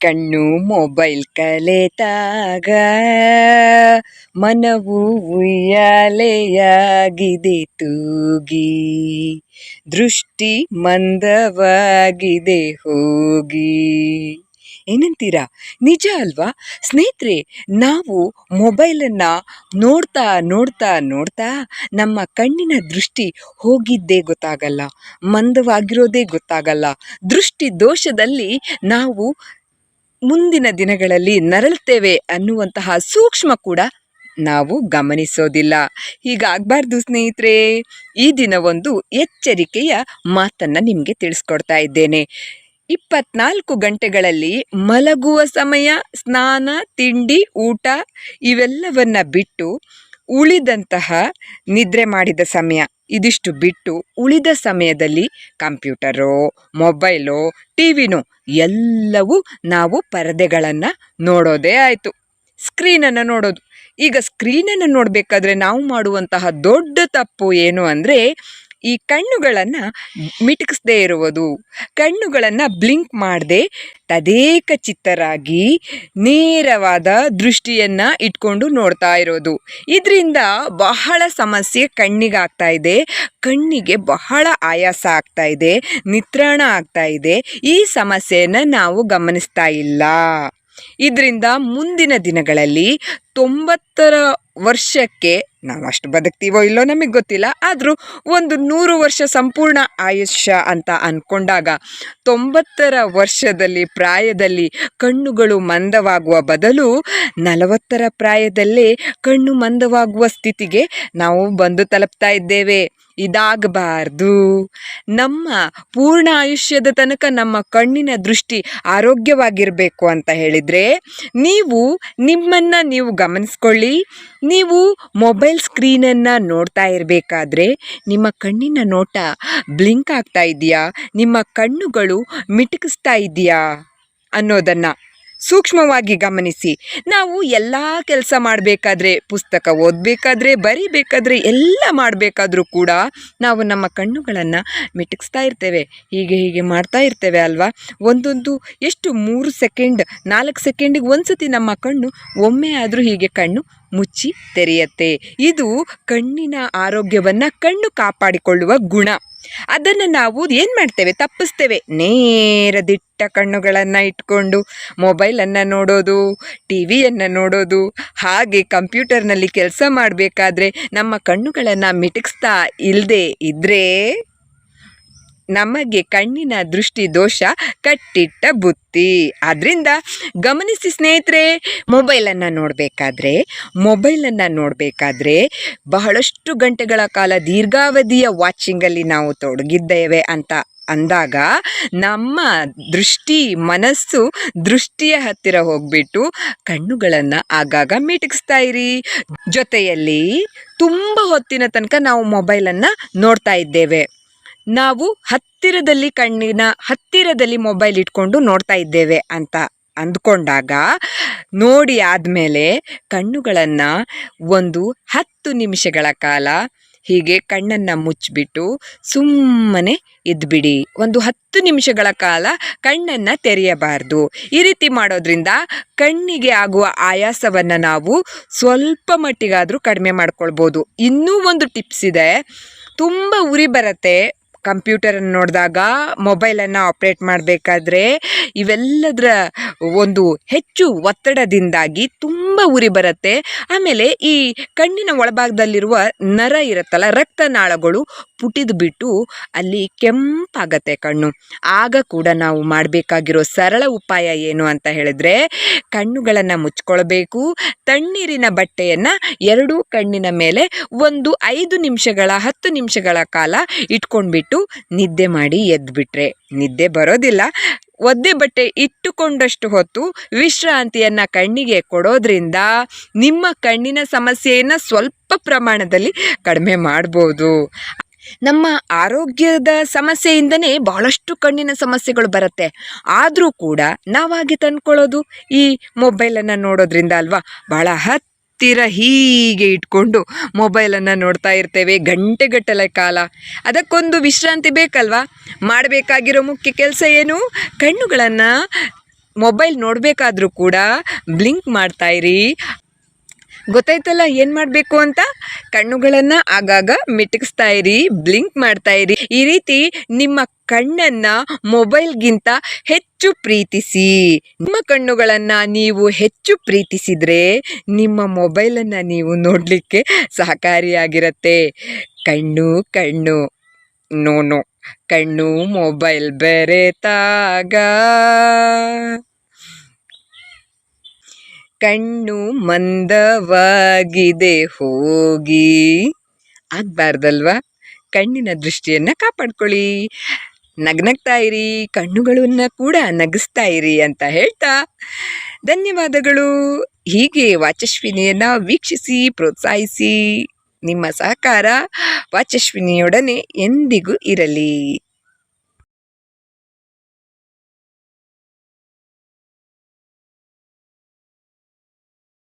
ಕಣ್ಣು ಮೊಬೈಲ್ ಕಲೆತಾಗ ಮನವು ಉಯ್ಯಾಲೆಯಾಗಿದೆ ತೂಗಿ ದೃಷ್ಟಿ ಮಂದವಾಗಿದೆ ಹೋಗಿ. ಏನಂತೀರಾ? ನಿಜ ಅಲ್ವಾ? ಸ್ನೇಹಿತರೆ, ನಾವು ಮೊಬೈಲನ್ನು ನೋಡ್ತಾ ನೋಡ್ತಾ ನೋಡ್ತಾ ನಮ್ಮ ಕಣ್ಣಿನ ದೃಷ್ಟಿ ಹೋಗಿದ್ದೇ ಗೊತ್ತಾಗಲ್ಲ, ಮಂದವಾಗಿರೋದೇ ಗೊತ್ತಾಗಲ್ಲ. ದೃಷ್ಟಿ ದೋಷದಲ್ಲಿ ನಾವು ಮುಂದಿನ ದಿನಗಳಲ್ಲಿ ನರಳ್ತೇವೆ ಅನ್ನುವಂತಹ ಸೂಕ್ಷ್ಮ ಕೂಡ ನಾವು ಗಮನಿಸೋದಿಲ್ಲ. ಹೀಗಾಗಬಾರ್ದು ಸ್ನೇಹಿತರೆ. ಈ ದಿನ ಒಂದು ಎಚ್ಚರಿಕೆಯ ಮಾತನ್ನು ನಿಮಗೆ ತಿಳಿಸ್ಕೊಡ್ತಾ ಇದ್ದೇನೆ. ಇಪ್ಪತ್ನಾಲ್ಕು ಗಂಟೆಗಳಲ್ಲಿ ಮಲಗುವ ಸಮಯ, ಸ್ನಾನ, ತಿಂಡಿ, ಊಟ ಇವೆಲ್ಲವನ್ನ ಬಿಟ್ಟು ಉಳಿದಂತಹ ನಿದ್ರೆ ಮಾಡಿದ ಸಮಯ. ಇದಿಷ್ಟು ಬಿಟ್ಟು ಉಳಿದ ಸಮಯದಲ್ಲಿ ಕಂಪ್ಯೂಟರೋ, ಮೊಬೈಲೋ ಟಿ ವಿನೋ ಎಲ್ಲವೂ ನಾವು ಪರದೆಗಳನ್ನು ನೋಡೋದೇ ಆಯಿತು. ಸ್ಕ್ರೀನನ್ನು ನೋಡೋದು. ಈಗ ಸ್ಕ್ರೀನನ್ನು ನೋಡಬೇಕಾದ್ರೆ ನಾವು ಮಾಡುವಂತಹ ದೊಡ್ಡ ತಪ್ಪು ಏನು ಅಂದರೆ ಈ ಕಣ್ಣುಗಳನ್ನು ಮಿಟುಕಿಸದೇ ಇರುವುದು. ಕಣ್ಣುಗಳನ್ನು ಬ್ಲಿಂಕ್ ಮಾಡದೆ ತದೇಕ ಚಿತ್ತರಾಗಿ ನೇರವಾದ ದೃಷ್ಟಿಯನ್ನು ಇಟ್ಕೊಂಡು ನೋಡ್ತಾ ಇರೋದು. ಇದರಿಂದ ಬಹಳ ಸಮಸ್ಯೆ ಕಣ್ಣಿಗಾಗ್ತಾ ಇದೆ. ಕಣ್ಣಿಗೆ ಬಹಳ ಆಯಾಸ ಆಗ್ತಾ ಇದೆ. ನಿತ್ರಾಣ ಆಗ್ತಾ ಇದೆ. ಈ ಸಮಸ್ಯೆಯನ್ನು ನಾವು ಗಮನಿಸ್ತಾ ಇಲ್ಲ. ಇದರಿಂದ ಮುಂದಿನ ದಿನಗಳಲ್ಲಿ ತೊಂಬತ್ತರ ವರ್ಷಕ್ಕೆ ನಾವು ಅಷ್ಟು ಬದುಕ್ತೀವೋ ಇಲ್ಲೋ ನಮಗೆ ಗೊತ್ತಿಲ್ಲ. ಆದರೂ ಒಂದು ನೂರು ವರ್ಷ ಸಂಪೂರ್ಣ ಆಯುಷ್ಯ ಅಂತ ಅಂದ್ಕೊಂಡಾಗ ತೊಂಬತ್ತರ ವರ್ಷದಲ್ಲಿ ಪ್ರಾಯದಲ್ಲಿ ಕಣ್ಣುಗಳು ಮಂದವಾಗುವ ಬದಲು ನಲವತ್ತರ ಪ್ರಾಯದಲ್ಲೇ ಕಣ್ಣು ಮಂದವಾಗುವ ಸ್ಥಿತಿಗೆ ನಾವು ಬಂದು ತಲುಪ್ತಾ ಇದ್ದೇವೆ. ಇದಾಗಬಾರ್ದು. ನಮ್ಮ ಪೂರ್ಣ ಆಯುಷ್ಯದ ತನಕ ನಮ್ಮ ಕಣ್ಣಿನ ದೃಷ್ಟಿ ಆರೋಗ್ಯವಾಗಿರಬೇಕು ಅಂತ ಹೇಳಿದರೆ ನೀವು ನಿಮ್ಮನ್ನು ನೀವು ಗಮನಿಸ್ಕೊಳ್ಳಿ. ನೀವು ಮೊಬೈಲ್ ಸ್ಕ್ರೀನನ್ನು ನೋಡ್ತಾ ಇರಬೇಕಾದ್ರೆ ನಿಮ್ಮ ಕಣ್ಣಿನ ನೋಟ ಬ್ಲಿಂಕ್ ಆಗ್ತಾ ಇದೆಯಾ? ನಿಮ್ಮ ಕಣ್ಣುಗಳು ಮಿಟುಕಿಸ್ತಾ ಇದೆಯಾ? ಅನ್ನೋದನ್ನು ಸೂಕ್ಷ್ಮವಾಗಿ ಗಮನಿಸಿ. ನಾವು ಎಲ್ಲ ಕೆಲಸ ಮಾಡಬೇಕಾದ್ರೆ, ಪುಸ್ತಕ ಓದಬೇಕಾದ್ರೆ, ಬರೀಬೇಕಾದ್ರೆ, ಎಲ್ಲ ಮಾಡಬೇಕಾದ್ರೂ ಕೂಡ ನಾವು ನಮ್ಮ ಕಣ್ಣುಗಳನ್ನು ಮಿಟುಕಿಸ್ತಾ ಇರ್ತೇವೆ. ಹೀಗೆ ಹೀಗೆ ಮಾಡ್ತಾ ಇರ್ತೇವೆ ಅಲ್ವಾ? ಒಂದೊಂದು ಎಷ್ಟು ಮೂರು ಸೆಕೆಂಡ್, ನಾಲ್ಕು ಸೆಕೆಂಡಿಗೆ ಒಂದು ಸತಿ ನಮ್ಮ ಕಣ್ಣು ಒಮ್ಮೆ ಆದರೂ ಹೀಗೆ ಕಣ್ಣು ಮುಚ್ಚಿ ತೆರೆಯತ್ತೆ. ಇದು ಕಣ್ಣಿನ ಆರೋಗ್ಯವನ್ನು ಕಣ್ಣು ಕಾಪಾಡಿಕೊಳ್ಳುವ ಗುಣ. ಅದನ್ನು ನಾವು ಏನು ಮಾಡ್ತೇವೆ? ತಪ್ಪಿಸ್ತೇವೆ. ನೇರ ದಿಟ್ಟ ಕಣ್ಣುಗಳನ್ನು ಇಟ್ಕೊಂಡು, ಮೊಬೈಲನ್ನು ನೋಡೋದು ಟಿ ವಿಯನ್ನು ನೋಡೋದು, ಹಾಗೆ ಕಂಪ್ಯೂಟರ್ನಲ್ಲಿ ಕೆಲಸ ಮಾಡಬೇಕಾದ್ರೆ ನಮ್ಮ ಕಣ್ಣುಗಳನ್ನು ಮಿಟುಕಿಸ್ತಾ ಇಲ್ಲದೆ ಇದ್ದರೆ ನಮಗೆ ಕಣ್ಣಿನ ದೃಷ್ಟಿ ದೋಷ ಕಟ್ಟಿಟ್ಟ ಬುತ್ತಿ. ಆದ್ದರಿಂದ ಗಮನಿಸಿ ಸ್ನೇಹಿತರೆ, ಮೊಬೈಲನ್ನು ನೋಡಬೇಕಾದ್ರೆ ಮೊಬೈಲನ್ನು ನೋಡಬೇಕಾದ್ರೆ ಬಹಳಷ್ಟು ಗಂಟೆಗಳ ಕಾಲ ದೀರ್ಘಾವಧಿಯ ವಾಚಿಂಗಲ್ಲಿ ನಾವು ತೊಡಗಿದ್ದೇವೆ ಅಂತ ಅಂದಾಗ ನಮ್ಮ ದೃಷ್ಟಿ, ಮನಸ್ಸು ದೃಷ್ಟಿಯ ಹತ್ತಿರ ಹೋಗ್ಬಿಟ್ಟು ಕಣ್ಣುಗಳನ್ನು ಆಗಾಗ ಮಿಟುಕಿಸ್ತಾ ಇರಿ. ಜೊತೆಯಲ್ಲಿ ತುಂಬ ಹೊತ್ತಿನ ತನಕ ನಾವು ಮೊಬೈಲನ್ನು ನೋಡ್ತಾ ಇದ್ದೇವೆ. ನಾವು ಹತ್ತಿರದಲ್ಲಿ ಕಣ್ಣಿನ ಹತ್ತಿರದಲ್ಲಿ ಮೊಬೈಲ್ ಇಟ್ಕೊಂಡು ನೋಡ್ತಾ ಇದ್ದೇವೆ ಅಂತ ಅಂದ್ಕೊಂಡಾಗ ನೋಡಿ ಆದಮೇಲೆ ಕಣ್ಣುಗಳನ್ನು ಒಂದು ಹತ್ತು ನಿಮಿಷಗಳ ಕಾಲ ಹೀಗೆ ಕಣ್ಣನ್ನು ಮುಚ್ಚಿಬಿಟ್ಟು ಸುಮ್ಮನೆ ಇದ್ಬಿಡಿ. ಒಂದು ಹತ್ತು ನಿಮಿಷಗಳ ಕಾಲ ಕಣ್ಣನ್ನು ತೆರೆಯಬಾರ್ದು. ಈ ರೀತಿ ಮಾಡೋದ್ರಿಂದ ಕಣ್ಣಿಗೆ ಆಗುವ ಆಯಾಸವನ್ನು ನಾವು ಸ್ವಲ್ಪ ಮಟ್ಟಿಗಾದರೂ ಕಡಿಮೆ ಮಾಡ್ಕೊಳ್ಬೋದು. ಇನ್ನೂ ಒಂದು ಟಿಪ್ಸ್ ಇದೆ. ತುಂಬ ಉರಿ ಬರುತ್ತೆ ಕಂಪ್ಯೂಟರನ್ನು ನೋಡಿದಾಗ ಮೊಬೈಲನ್ನು ಆಪ್ರೇಟ್ ಮಾಡಬೇಕಾದ್ರೆ ಇವೆಲ್ಲದರ ಒಂದು ಹೆಚ್ಚು ಒತ್ತಡದಿಂದಾಗಿ ತುಂಬ ಉರಿ ಬರುತ್ತೆ. ಆಮೇಲೆ ಈ ಕಣ್ಣಿನ ಒಳಭಾಗದಲ್ಲಿರುವ ನರ ಇರುತ್ತಲ್ಲ, ರಕ್ತನಾಳಗಳು ಪುಟಿದು ಬಿಟ್ಟು ಅಲ್ಲಿ ಕೆಂಪಾಗತ್ತೆ ಕಣ್ಣು. ಆಗ ಕೂಡ ನಾವು ಮಾಡಬೇಕಾಗಿರೋ ಸರಳ ಉಪಾಯ ಏನು ಅಂತ ಹೇಳಿದ್ರೆ, ಕಣ್ಣುಗಳನ್ನು ಮುಚ್ಕೊಳ್ಬೇಕು. ತಣ್ಣೀರಿನ ಬಟ್ಟೆಯನ್ನು ಎರಡೂ ಕಣ್ಣಿನ ಮೇಲೆ ಒಂದು ಐದು ನಿಮಿಷಗಳ, ಹತ್ತು ನಿಮಿಷಗಳ ಕಾಲ ಇಟ್ಕೊಂಡ್ಬಿಟ್ಟು ನಿದ್ದೆ ಮಾಡಿ ಎದ್ಬಿಟ್ರೆ. ನಿದ್ದೆ ಬರೋದಿಲ್ಲ. ಒದ್ದೆ ಬಟ್ಟೆ ಇಟ್ಟುಕೊಂಡಷ್ಟು ಹೊತ್ತು ವಿಶ್ರಾಂತಿಯನ್ನು ಕಣ್ಣಿಗೆ ಕೊಡೋದ್ರಿಂದ ನಿಮ್ಮ ಕಣ್ಣಿನ ಸಮಸ್ಯೆಯನ್ನು ಸ್ವಲ್ಪ ಪ್ರಮಾಣದಲ್ಲಿ ಕಡಿಮೆ ಮಾಡ್ಬೋದು. ನಮ್ಮ ಆರೋಗ್ಯದ ಸಮಸ್ಯೆಯಿಂದನೇ ಬಹಳಷ್ಟು ಕಣ್ಣಿನ ಸಮಸ್ಯೆಗಳು ಬರುತ್ತೆ. ಆದರೂ ಕೂಡ ನಾವಾಗಿ ತಂದ್ಕೊಳ್ಳೋದು ಈ ಮೊಬೈಲನ್ನು ನೋಡೋದ್ರಿಂದ ಅಲ್ವಾ? ಬಹಳ ಹತ್ತು ಹತ್ತಿರ ಹೀಗೆ ಇಟ್ಕೊಂಡು ಮೊಬೈಲನ್ನು ನೋಡ್ತಾ ಇರ್ತೇವೆ ಗಂಟೆಗಟ್ಟಲೆ ಕಾಲ. ಅದಕ್ಕೊಂದು ವಿಶ್ರಾಂತಿ ಬೇಕಲ್ವಾ? ಮಾಡಬೇಕಾಗಿರೋ ಮುಖ್ಯ ಕೆಲಸ ಏನು? ಕಣ್ಣುಗಳನ್ನು ಮೊಬೈಲ್ ನೋಡಬೇಕಾದ್ರೂ ಕೂಡ ಬ್ಲಿಂಕ್ ಮಾಡ್ತಾ ಇರಿ. ಗೊತ್ತಾಯ್ತಲ್ಲ, ಏನು ಮಾಡಬೇಕು ಅಂತ? ಕಣ್ಣುಗಳನ್ನು ಆಗಾಗ ಮಿಟುಕಿಸ್ತಾ ಇರಿ, ಬ್ಲಿಂಕ್ ಮಾಡ್ತಾ ಇರಿ. ಈ ರೀತಿ ನಿಮ್ಮ ಕಣ್ಣನ್ನು ಮೊಬೈಲ್ಗಿಂತ ಹೆಚ್ಚು ಪ್ರೀತಿಸಿ. ನಿಮ್ಮ ಕಣ್ಣುಗಳನ್ನು ನೀವು ಹೆಚ್ಚು ಪ್ರೀತಿಸಿದರೆ ನಿಮ್ಮ ಮೊಬೈಲನ್ನು ನೀವು ನೋಡಲಿಕ್ಕೆ ಸಹಕಾರಿಯಾಗಿರುತ್ತೆ. ಕಣ್ಣು ಕಣ್ಣು, ನೋನು. ಕಣ್ಣು, ಮೊಬೈಲ್ ಬೆರೆತಾಗ. ಕಣ್ಣು ಮಂದವಾಗಿದೆ, ಹೋಗಿ. ಆಗ್ಬಾರ್ದಲ್ವಾ? ಕಣ್ಣಿನ ದೃಷ್ಟಿಯನ್ನು ಕಾಪಾಡ್ಕೊಳ್ಳಿ. ನಗ್ನಗ್ತಾ ಇರಿ, ಕಣ್ಣುಗಳನ್ನ ಕೂಡ ನಗಿಸ್ತಾ ಇರಿ ಅಂತ ಹೇಳ್ತಾ. ಧನ್ಯವಾದಗಳು. ಹೀಗೆ ವಾಚಸ್ವಿನಿಯನ್ನು ವೀಕ್ಷಿಸಿ, ಪ್ರೋತ್ಸಾಹಿಸಿ. ನಿಮ್ಮ ಸಹಕಾರ ವಾಚಸ್ವಿನಿಯೊಡನೆ ಎಂದಿಗೂ ಇರಲಿ.